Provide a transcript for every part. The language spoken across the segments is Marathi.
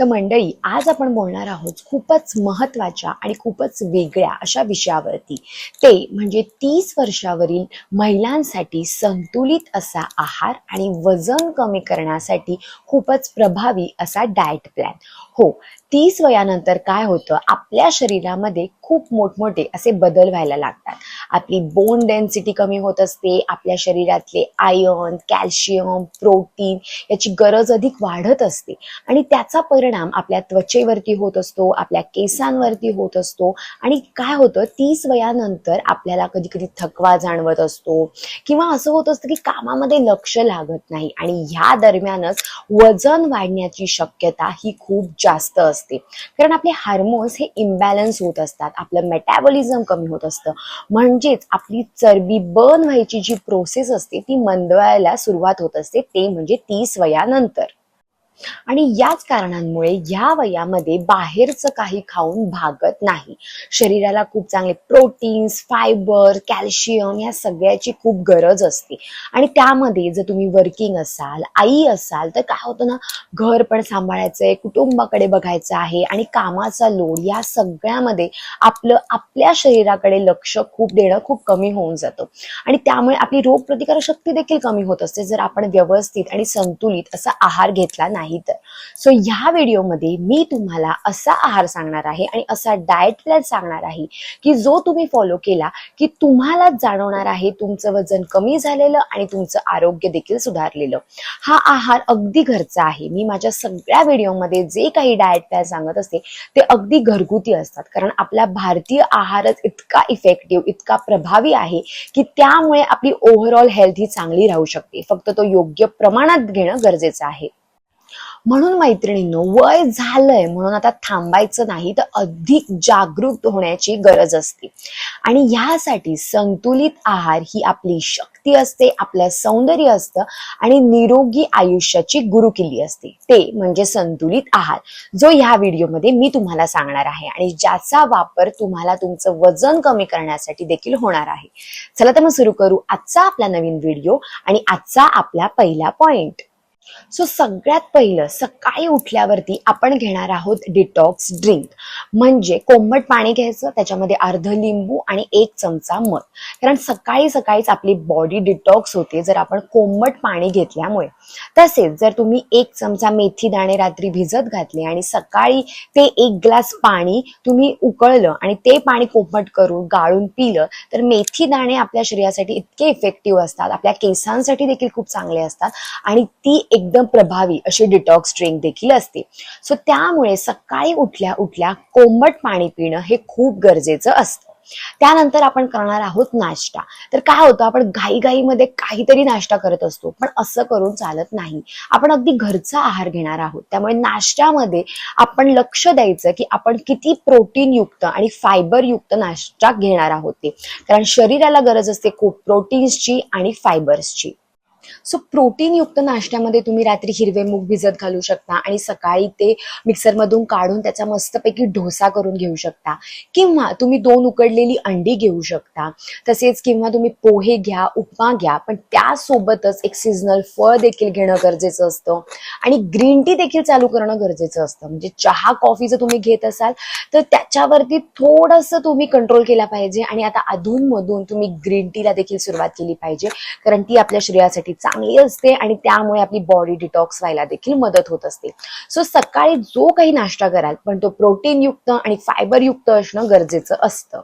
तर मंडळी आज आपण बोलणार आहोत खूपच महत्त्वाच्या आणि खूपच वेगळ्या अशा विषयावरती. ते म्हणजे तीस वर्षावरील महिलांसाठी संतुलित असा आहार आणि वजन कमी करण्यासाठी खूपच प्रभावी असा डाएट प्लॅन हो तीस वयानंतर काय होतं? आपल्या शरीरामध्ये खूप मोठमोठे असे बदल व्हायला लागतात. आपली बोन डेन्सिटी कमी होत असते आपल्या शरीरातले आयर्न कॅल्शियम प्रोटीन याची गरज अधिक वाढत असते. आणि त्याचा परिणाम आपल्या त्वचेवरती होत असतो आपल्या केसांवरती होत असतो. आणि काय होतं? तीस वयानंतर आपल्याला कधी कधी थकवा जाणवत असतो. किंवा असं होत असतं की कामामध्ये लक्ष लागत नाही. आणि ह्या दरम्यानच वजन वाढण्याची शक्यता ही खूप जास्त असते. कारण आपले हार्मोन्स हे इम्बॅलन्स होत असतात. आपलं मेटॅबॉलिझम कमी होत असतं. म्हणजेच आपली चरबी बर्न व्हायची जी प्रोसेस असते ती मंदवायला सुरुवात होत असते. ते म्हणजे तीस वयानंतर. आणि याच कारणांमुळे ह्या वयामध्ये बाहेरचं काही खाऊन भागत नाही. शरीराला खूप चांगले प्रोटीन्स फायबर कॅल्शियम या सगळ्याची खूप गरज असते. आणि त्यामध्ये जर तुम्ही वर्किंग असाल आई असाल तर काय होतं ना घर पण सांभाळायचंय कुटुंबाकडे बघायचं आहे आणि कामाचा लोड या सगळ्यामध्ये आपलं आपल्या शरीराकडे लक्ष खूप देणं खूप कमी होऊन जातं. आणि त्यामुळे आपली रोगप्रतिकारक शक्ती देखील कमी होत असते. जर आपण व्यवस्थित आणि संतुलित असा आहार घेतला नाही नाही तर. सो ह्या व्हिडिओमध्ये मी तुम्हाला असा आहार सांगणार आहे आणि असा डाएट प्लॅन सांगणार आहे की जो तुम्ही फॉलो केला की तुम्हाला जाणवणार आहे तुमचं वजन कमी झालेलं आणि तुमचं आरोग्य देखील सुधारलेलं. हा आहार अगदी घरचा आहे. मी माझ्या सगळ्या व्हिडिओमध्ये जे काही डाएट प्लॅन सांगत असते ते अगदी घरगुती असतात. कारण आपला भारतीय आहारच इतका इफेक्टिव्ह इतका प्रभावी आहे की त्यामुळे आपली ओव्हरऑल हेल्थ ही चांगली राहू शकते. फक्त तो योग्य प्रमाणात घेणं गरजेचं आहे. म्हणून मैत्रिणींनो वय झालंय म्हणून आता थांबायचं नाही तर अधिक जागरूक होण्याची गरज असते. आणि ह्यासाठी संतुलित आहार ही आपली शक्ती असते आपलं सौंदर्य असतं आणि निरोगी आयुष्याची गुरुकिल्ली असते. ते म्हणजे संतुलित आहार. जो ह्या व्हिडिओमध्ये मी तुम्हाला सांगणार आहे आणि ज्याचा वापर तुम्हाला तुमचं वजन कमी करण्यासाठी देखील होणार आहे. चला तर मग सुरू करू आजचा आपला नवीन व्हिडिओ आणि आजचा आपला पहिला पॉइंट सो सगळ्यात पहिलं सकाळी उठल्यावरती आपण घेणार आहोत डिटॉक्स ड्रिंक म्हणजे कोमट पाणी घ्यायचं त्याच्यामध्ये अर्ध लिंबू आणि एक चमचा मध. कारण सकाळी सकाळीच आपली बॉडी डिटॉक्स होते जर आपण कोमट पाणी घेतल्यामुळे. तसेच जर तुम्ही एक चमचा मेथी दाणे रात्री भिजत घातले आणि सकाळी ते एक ग्लास पाणी तुम्ही उकळलं आणि ते पाणी कोमट करून गाळून पिलं तर मेथी दाणे आपल्या शरीरासाठी इतके इफेक्टिव्ह असतात. आपल्या केसांसाठी देखील खूप चांगले असतात. आणि ती एकदम प्रभावी अशी डिटॉक्स ड्रिंक देखील असते. सो त्यामुळे सकाळी उठल्या उठल्या कोमट पाणी पिणं हे खूप गरजेचं असतं. त्यानंतर आपण करणार आहोत नाश्ता. तर काय होतं आपण घाईघाईमध्ये काहीतरी नाश्ता करत असतो पण असं करून चालत नाही. आपण अगदी घरचा आहार घेणार आहोत. त्यामुळे नाश्त्यामध्ये आपण लक्ष द्यायचं की आपण किती प्रोटीन युक्त आणि फायबर युक्त नाश्ता घेणार आहोत ते. कारण शरीराला गरज असते खूप प्रोटीन्सची आणि फायबर्सची. सो प्रोटीन युक्त नाश्त्यामध्ये तुम्ही रात्री हिरवे मूग भिजत घालू शकता आणि सकाळी ते मिक्सरमधून काढून त्याचा मस्तपैकी डोसा करून घेऊ शकता. किंवा तुम्ही दोन उकडलेली अंडी घेऊ शकता. तसेच किंवा तुम्ही पोहे घ्या उपमा घ्या पण त्यासोबतच एक सिजनल फळ देखील घेणं गरजेचं असतं. आणि ग्रीन टी देखील चालू करणं गरजेचं असतं. म्हणजे चहा कॉफी जर तुम्ही घेत असाल तर त्याच्यावरती थोडंसं तुम्ही कंट्रोल केला पाहिजे. आणि आता अधूनमधून तुम्ही ग्रीन टीला देखील सुरुवात केली पाहिजे. कारण ती आपल्या शरीरासाठी चांगली असते आणि त्यामुळे आपली बॉडी डिटॉक्स व्हायला देखील मदत होत असते. सो सकाळी जो काही नाश्ता कराल पण तो प्रोटीन युक्त आणि फायबर युक्त असणं गरजेचं असतं.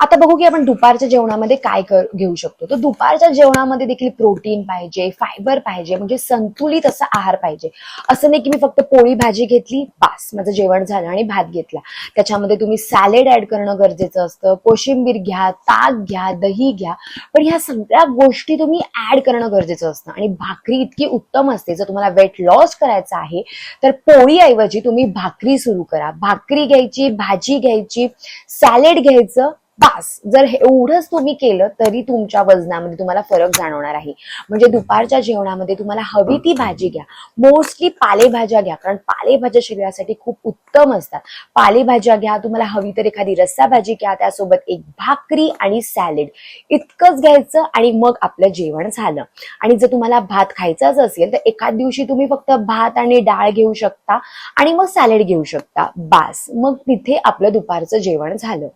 आता बघू की आपण दुपारच्या जेवणामध्ये काय कर घेऊ शकतो. तर दुपारच्या जेवणामध्ये देखील प्रोटीन पाहिजे फायबर पाहिजे म्हणजे संतुलित असा आहार पाहिजे. असं नाही की मी फक्त पोळी भाजी घेतली बास माझं जेवण झालं आणि भात घेतला. त्याच्यामध्ये तुम्ही सॅलेड ऍड करणं गरजेचं असतं कोशिंबीर घ्या ताक घ्या दही घ्या पण ह्या सगळ्या गोष्टी तुम्ही ऍड करणं गरजेचं असतं. आणि भाकरी इतकी उत्तम असते. जर तुम्हाला वेट लॉस करायचं आहे तर पोळीऐवजी तुम्ही भाकरी सुरू करा. भाकरी घ्यायची भाजी घ्यायची सॅलेड घ्यायचं बास जर एवढंच तुम्ही केलं तरी तुमच्या वजनामध्ये तुम्हाला फरक जाणवणार आहे. म्हणजे दुपारच्या जेवणामध्ये तुम्हाला हवी ती भाजी घ्या. मोस्टली पालेभाज्या घ्या कारण पालेभाज्या शरीरासाठी खूप उत्तम असतात. पालेभाज्या घ्या तुम्हाला हवी तर एखादी रस्सा भाजी घ्या त्यासोबत एक भाकरी आणि सॅलेड इतकंच घ्यायचं आणि मग आपलं जेवण झालं. आणि जर तुम्हाला भात खायचाच असेल तर एखाद दिवशी तुम्ही फक्त भात आणि डाळ घेऊ शकता आणि मग सॅलेड घेऊ शकता. बास मग तिथे आपलं दुपारचं जेवण झालं.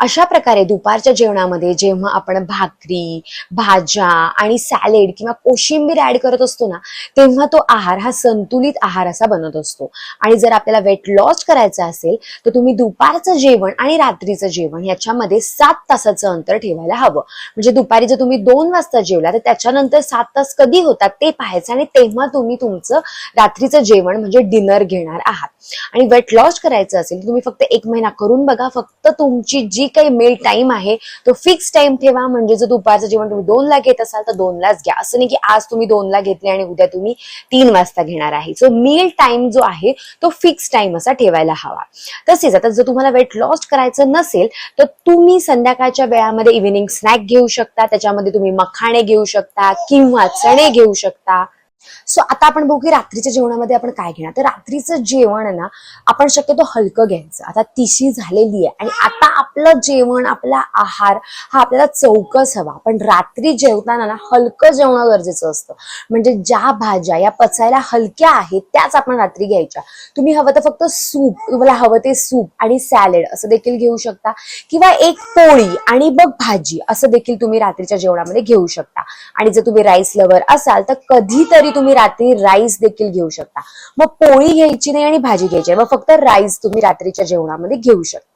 अशा प्रकारे दुपारच्या जेवणामध्ये जेव्हा आपण भाकरी भाज्या आणि सॅलेड किंवा कोशिंबीर ऍड करत असतो ना तेव्हा तो आहार हा संतुलित आहार असा बनत असतो. आणि जर आपल्याला वेट लॉस करायचं असेल तर तुम्ही दुपारचं जेवण आणि रात्रीचं जेवण याच्यामध्ये सात तासाचं अंतर ठेवायला हवं. म्हणजे दुपारी जर तुम्ही दोन वाजता जेवला तर त्याच्यानंतर सात तास कधी होतात ते पाहायचं आणि तेव्हा तुम्ही तुमचं रात्रीचं जेवण म्हणजे डिनर घेणार आहात. आणि वेट लॉस करायचं असेल तर तुम्ही फक्त एक महिना करून बघा फक्त तुमची जी काही मेल टाइम आहे तो फिक्स टाइम ठेवा. म्हणजे जर दुपारचं जेवण तुम्ही दोनला घेत असाल तर दोनलाच घ्या. असं नाही की आज तुम्ही दोनला घेतले आणि उद्या तुम्ही तीन वाजता घेणार आहे. सो मेल टाइम जो आहे तो फिक्स टाइम असा ठेवायला हवा. तसेच आता जर तुम्हाला वेट लॉस करायचं नसेल तर तुम्ही संध्याकाळच्या वेळामध्ये इव्हिनिंग स्नॅक घेऊ शकता. त्याच्यामध्ये तुम्ही मखाणे घेऊ शकता किंवा चणे घेऊ शकता. सो आता आपण बघू की रात्रीच्या जेवणामध्ये आपण काय घेणार. तर रात्रीचं जेवण ना आपण शक्यतो हलकं घ्यायचं. आता तिशी झालेली आहे आणि आता आपलं जेवण आपला आहार हा आपल्याला चौकस हवा. पण रात्री जेवताना ना हलकं जेवणं गरजेचं असतं. म्हणजे ज्या भाज्या या पचायला हलक्या आहेत त्याच आपण रात्री घ्यायच्या. तुम्ही हवं तर फक्त सूप तुम्हाला हवं ते सूप आणि सॅलेड असं देखील घेऊ शकता. किंवा एक पोळी आणि बघ भाजी असं देखील तुम्ही रात्रीच्या जेवणामध्ये घेऊ शकता. आणि जर तुम्ही राईस लवर असाल तर कधीतरी तुम्ही रात्री राईस देखील घेऊ शकता मग पोळी घ्यायची नाही आणि भाजी घ्यायची आहे. मग फक्त राईस तुम्ही रात्रीच्या जेवणामध्ये घेऊ शकता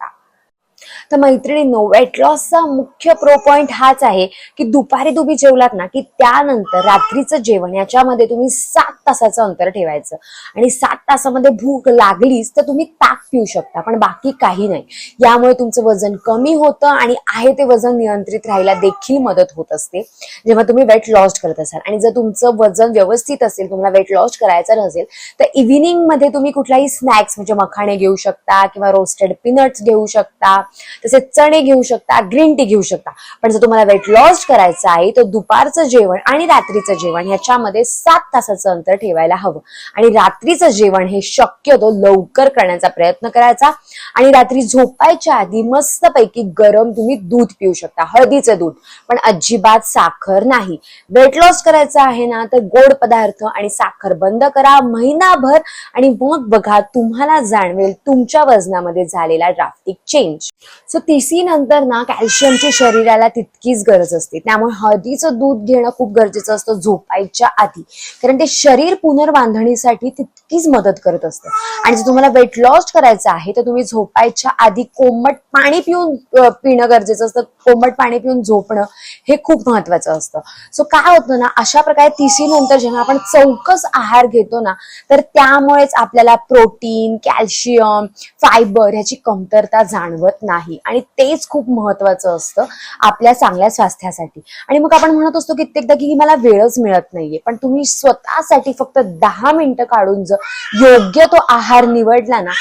तर मैत्रिणींनो वेट लॉसचा मुख्य प्रो पॉइंट हाच आहे की दुपारी तुम्ही जेवलात ना की त्यानंतर रात्रीचं जेवण याच्यामध्ये तुम्ही सात तासाचं अंतर ठेवायचं. आणि सात तासामध्ये भूक लागलीच तर तुम्ही ताक पिऊ शकता पण बाकी काही नाही. यामुळे तुमचं वजन कमी होतं आणि आहे ते वजन नियंत्रित राहायला देखील मदत होत असते. जेव्हा तुम्ही वेट लॉस करत असाल आणि जर तुमचं वजन व्यवस्थित असेल तुम्हाला वेट लॉस करायचं नसेल तर इव्हिनिंगमध्ये तुम्ही कुठलाही स्नॅक्स म्हणजे मखाणे घेऊ शकता किंवा रोस्टेड पिनट्स घेऊ शकता. तसेच चणे घेऊ शकता ग्रीन टी घेऊ शकता. पण जर तुम्हाला वेट लॉस करायचं आहे तर दुपारचं जेवण आणि रात्रीचं जेवण ह्याच्यामध्ये सात तासाचं अंतर ठेवायला हवं. आणि रात्रीचं जेवण हे शक्यतो लवकर करण्याचा प्रयत्न करायचा. आणि रात्री झोपायच्या आधी मस्तपैकी गरम तुम्ही दूध पिऊ शकता हळदीचं दूध. पण अजिबात साखर नाही. वेट लॉस करायचं आहे ना तर गोड पदार्थ आणि साखर बंद करा. महिनाभर आणि मग बघा तुम्हाला जाणवेल तुमच्या वजनामध्ये झालेला ड्राफ्टिक चेंज सो तिसी नंतर ना कॅल्शियमची शरीराला तितकीच गरज असते. त्यामुळे हळदीचं दूध घेणं खूप गरजेचं असतं झोपायच्या आधी. कारण ते शरीर पुनर्बांधणीसाठी तितकीच मदत करत असतं. आणि जर तुम्हाला वेट लॉस करायचं आहे तर तुम्ही झोपायच्या आधी कोमट पाणी पिऊन पिणं गरजेचं असतं. कोमट पाणी पिऊन झोपणं हे खूप महत्वाचं असतं. सो काय होतं ना अशा प्रकारे तिसी नंतर जेव्हा आपण चौकस आहार घेतो ना तर त्यामुळेच आपल्याला प्रोटीन कॅल्शियम फायबर ह्याची कमतरता जाणवत नाही. आणि तेच खूप महत्वाचं असतं आपल्या चांगल्या स्वास्थ्यासाठी. आणि मग आपण म्हणत असतो कित्येकदा की मला वेळच मिळत नाहीये पण तुम्ही स्वतःसाठी फक्त दहा मिनिटं काढून जर योग्य तो आहार निवडला ना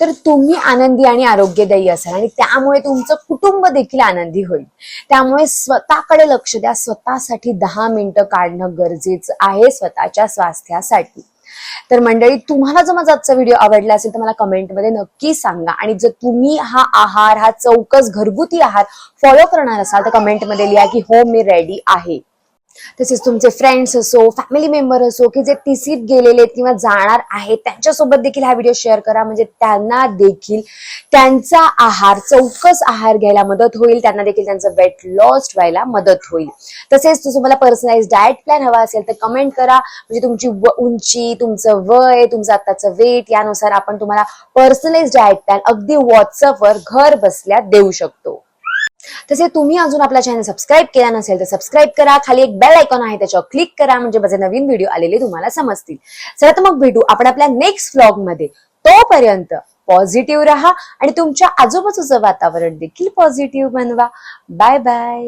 तर तुम्ही आनंदी आणि आरोग्यदायी असाल. आणि त्यामुळे तुमचं कुटुंब देखील आनंदी होईल. त्यामुळे स्वतःकडे लक्ष द्या. स्वतःसाठी दहा मिनिटं काढणं गरजेचं आहे स्वतःच्या स्वास्थ्यासाठी. तर मंडळी तुम्हाला जर माझा आजचा व्हिडिओ आवडला असेल तर मला कमेंटमध्ये नक्की सांगा. आणि जर तुम्ही हा आहार हा चौकस घरगुती आहार फॉलो करणार असाल तर कमेंटमध्ये लिहा की हो मी रेडी आहे. तसेच तुमचे फ्रेंड्स असो फॅमिली मेंबर असो की जे तिसीत गेलेले आहेत किंवा जाणार आहेत त्यांच्यासोबत देखील हा व्हिडिओ शेअर करा. म्हणजे त्यांना देखील त्यांचा आहार चौकस आहार घ्यायला मदत होईल. त्यांना देखील त्यांचं वेट लॉस व्हायला मदत होईल. तसेच तुम्हाला पर्सनलाइज डाएट प्लॅन हवा असेल तर कमेंट करा. म्हणजे तुमची उंची तुमचं वय तुमचं आत्ताचं वेट यानुसार आपण तुम्हाला पर्सनलाइज डाएट प्लॅन अगदी व्हॉट्सअपवर घर बसल्या देऊ शकतो. तसे तुम्ही अजून आपला चॅनल सबस्क्राईब केला नसेल तर सबस्क्राईब करा. खाली एक बेल आयकॉन आहे त्याच्यावर क्लिक करा. म्हणजे माझे नवीन व्हिडिओ आलेले तुम्हाला समजतील. चला तर मग भेटू आपण आपल्या नेक्स्ट व्लॉगमध्ये. तोपर्यंत पॉझिटिव्ह राहा आणि तुमच्या आजूबाजूचं वातावरण देखील पॉझिटिव्ह बनवा. Bye bye